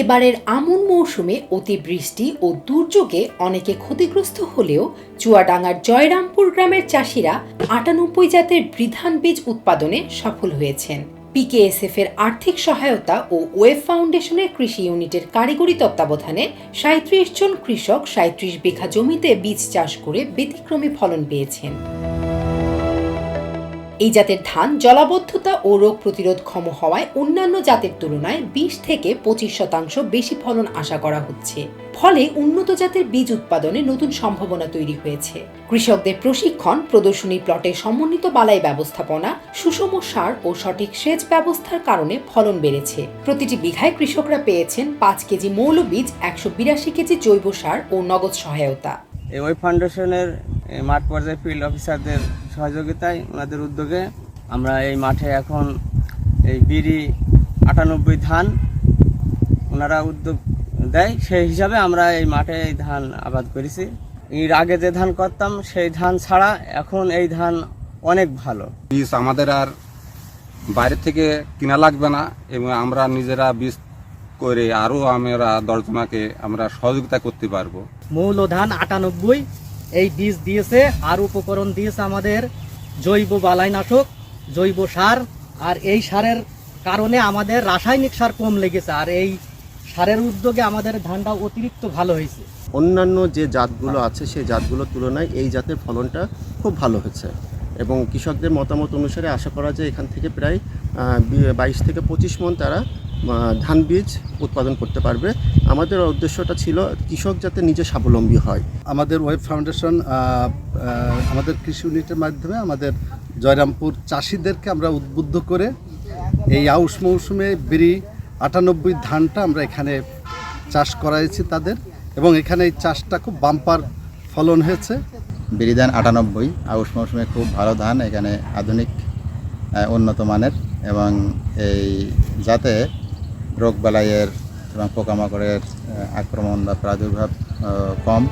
এবারের আমন মৌসুমে অতিবৃষ্টি ও দুর্যোগে অনেকে ক্ষতিগ্রস্ত হলেও চুয়াডাঙ্গার জয়রামপুর গ্রামের চাষিরা আটানব্বই জাতের বৃধান বীজ উৎপাদনে সফল হয়েছেন। পিকেএসএফ এর আর্থিক সহায়তা ও ওয়েব ফাউন্ডেশনের কৃষি ইউনিটের কারিগরি তত্ত্বাবধানে সাঁত্রিশ জন কৃষক সাঁত্রিশ বিঘা জমিতে বীজ চাষ করে ব্যতিক্রমী ফলন পেয়েছেন। এই জাতের ধান জলাবদ্ধতা ও রোগ প্রতিরোধ ক্ষম হওয়ায় অন্যান্য জাতের তুলনায় বিশ থেকে পঁচিশ শতাংশ বেশি ফলন আশা করা হচ্ছে। ফলে উন্নত জাতের বীজ উৎপাদনে নতুন সম্ভাবনা তৈরি হয়েছে। কৃষকদের প্রশিক্ষণ, প্রদর্শনী প্লটে সমন্বিত বালাই ব্যবস্থাপনা, সুষম সার ও সঠিক সেচ ব্যবস্থার কারণে ফলন বেড়েছে। প্রতিটি বিঘায় কৃষকরা পেয়েছেন পাঁচ কেজি মৌল বীজ, একশো বিরাশি কেজি জৈব সার ও নগদ সহায়তা। ওই ফাউন্ডেশনের, এই মাঠ পর্যায়ে ফিল্ড অফিসারদের সহযোগিতায় ওনাদের উদ্যোগে আমরা এই মাঠে এখন এই বিড়ি আটানব্বই ধান ওনারা উদ্যোগ দেয়। সেই হিসাবে আমরা এই মাঠে এই ধান আবাদ করেছি। এর আগে যে ধান করতাম, সেই ধান ছাড়া এখন এই ধান অনেক ভালো। বীজ আমাদের আর বাইরে থেকে কিনা লাগবে না এবং আমরা নিজেরা বীজ করে আরও আমরা দশজনাকে আমরা সহযোগিতা করতে পারব। মৌল ধান আটানব্বই এই বীজ দিয়েছে আর উপকরণ দিয়েছে আমাদের জৈব বালাইনাশক জৈব সার আর এই সারের কারণে আমাদের রাসায়নিক সার কম লেগেছে আর এই সারের উদ্যোগে আমাদের ধানটা অতিরিক্ত ভালো হয়েছে। অন্যান্য যে জাতগুলো আছে সেই জাতগুলোর তুলনায় এই জাতের ফলনটা খুব ভালো হয়েছে। এবং কৃষকদের মতামত অনুসারে আশা করা যায় এখান থেকে প্রায় বাইশ থেকে পঁচিশ মন তারা ধান বীজ উৎপাদন করতে পারবে। আমাদের উদ্দেশ্যটা ছিল কৃষক যাতে নিজে স্বাবলম্বী হয়। আমাদের ওয়েব ফাউন্ডেশন আমাদের কৃষি ইউনিটের মাধ্যমে আমাদের জয়রামপুর চাষিদেরকে আমরা উদ্বুদ্ধ করে এই আউশ মৌসুমে বিড়ি আটানব্বই ধানটা আমরা এখানে চাষ করাইছি তাদের এবং এখানে এই চাষটা খুব বাম্পার ফলন হয়েছে। বিরিধান আটানব্বই আউশ মৌসুমে খুব ভালো ধান এখানে আধুনিক উন্নত মানের এবং এই যাতে রোগবালাইয়ের এবং পোকামাকড়ের আক্রমণ বা প্রাদুর্ভাব কম।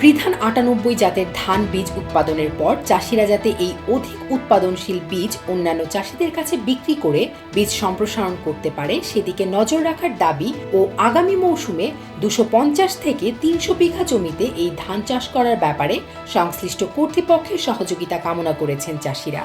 বৃধান আটানব্বই জাতের ধান বীজ উৎপাদনের পর চাষিরা যাতে এই অধিক উৎপাদনশীল বীজ অন্যান্য চাষিদের কাছে বিক্রি করে বীজ সম্প্রসারণ করতে পারে, সেদিকে নজর রাখার দাবি ও আগামী মৌসুমে দুশো পঞ্চাশ থেকে তিনশো বিঘা জমিতে এই ধান চাষ করার ব্যাপারে সংশ্লিষ্ট কর্তৃপক্ষের সহযোগিতা কামনা করেছেন চাষিরা।